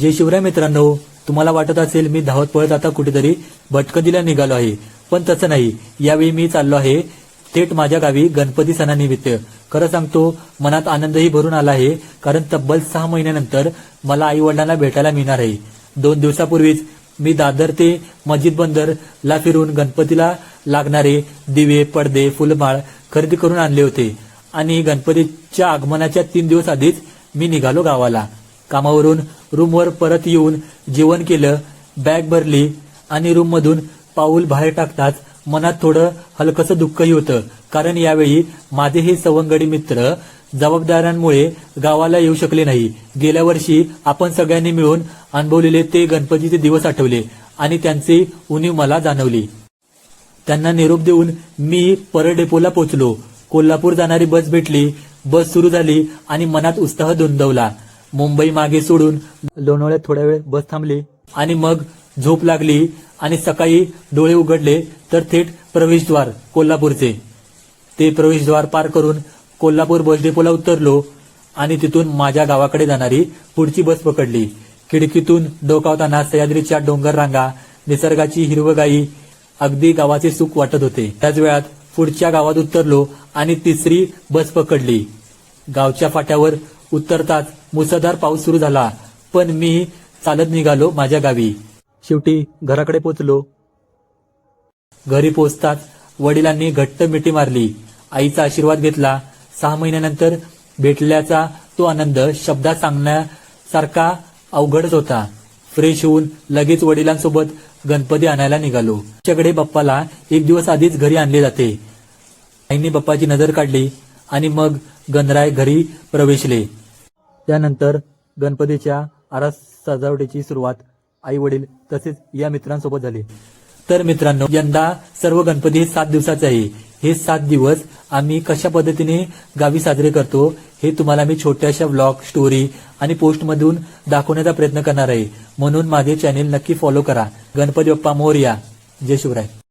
जे शिवराय मित्रांनो तुम्हाला वाटत असेल मी धावत पळत आता कुठेतरी भटकदीला निघालो आहे. पण तसं नाही. यावेळी मी चाललो आहे थेट माझ्या गावी गणपती सणानिमित्त. खरं सांगतो मनात आनंदही भरून आला आहे कारण तब्बल सहा महिन्यानंतर मला आई वडिलांना भेटायला मिळणार आहे. दोन दिवसापूर्वीच मी दादर ते मस्जिद बंदर ला फिरून गणपतीला लागणारे दिवे पडदे फुलमाळ खरेदी करून आणले होते. आणि गणपतीच्या आगमनाच्या तीन दिवस आधीच मी निघालो गावाला. कामावरून रूमवर परत येऊन जेवण केलं बॅग भरली आणि रूममधून पाऊल बाहेर टाकताच मनात थोडं हलकसं दुःखही होतं. कारण यावेळी माझे हे सवंगडी मित्र जबाबदाऱ्यांमुळे गावाला येऊ शकले नाही. गेल्या वर्षी आपण सगळ्यांनी मिळून अनुभवलेले ते गणपतीचे दिवस आठवले आणि त्यांची उणीव मला जाणवली. त्यांना निरोप देऊन मी परळ डेपोला पोहोचलो. कोल्हापूर जाणारी बस भेटली बस सुरू झाली आणि मनात उत्साह दोंदवला मुंबई मागे सोडून लोणावळ्यात थोड्या वेळ बस थांबली आणि मग झोप लागली आणि सकाळी डोळे उघडले तर थेट प्रवेशद्वार कोल्हापूरचे. ते प्रवेशद्वार पार करून कोल्हापूर बस डेपोला उतरलो आणि तिथून माझ्या गावाकडे जाणारी पुढची बस पकडली. खिडकीतून डोकावताना सह्याद्रीच्या डोंगर रांगा निसर्गाची हिरवगाई अगदी गावाचे सुख वाटत होते. त्याच वेळात पुढच्या गावात उतरलो आणि तिसरी बस पकडली. गावच्या फाट्यावर उत्तरताच मुसळधार पाऊस सुरू झाला. पण मी चालत निघालो माझ्या गावी. शेवटी घराकडे पोचलो. घरी पोचताच वडिलांनी घट्ट मिठी मारली. आईचा आशीर्वाद घेतला. सहा महिन्यानंतर भेटल्याचा तो आनंद शब्दात सांगण्यासारखा अवघडच होता. फ्रेश होऊन लगेच वडिलांसोबत गणपती आणायला निघालो. आमच्याकडे बाप्पाला एक दिवस आधीच घरी आणले जाते. आईने बाप्पाची नजर काढली आणि मग गणराय घरी प्रवेशले. त्यानंतर गणपतीच्या आरास सजावटीची सुरुवात आई वडील तसेच या मित्रांसोबत झाली. तर मित्रांनो यंदा सर्व गणपती हे सात दिवसाचे आहे. हे सात दिवस आम्ही कशा पद्धतीने गावी साजरे करतो हे तुम्हाला मी छोट्याशा ब्लॉग स्टोरी आणि पोस्टमधून दाखवण्याचा प्रयत्न करणार आहे. म्हणून माझे चॅनेल नक्की फॉलो करा. गणपती बाप्पा मोरया. जय शिवराय.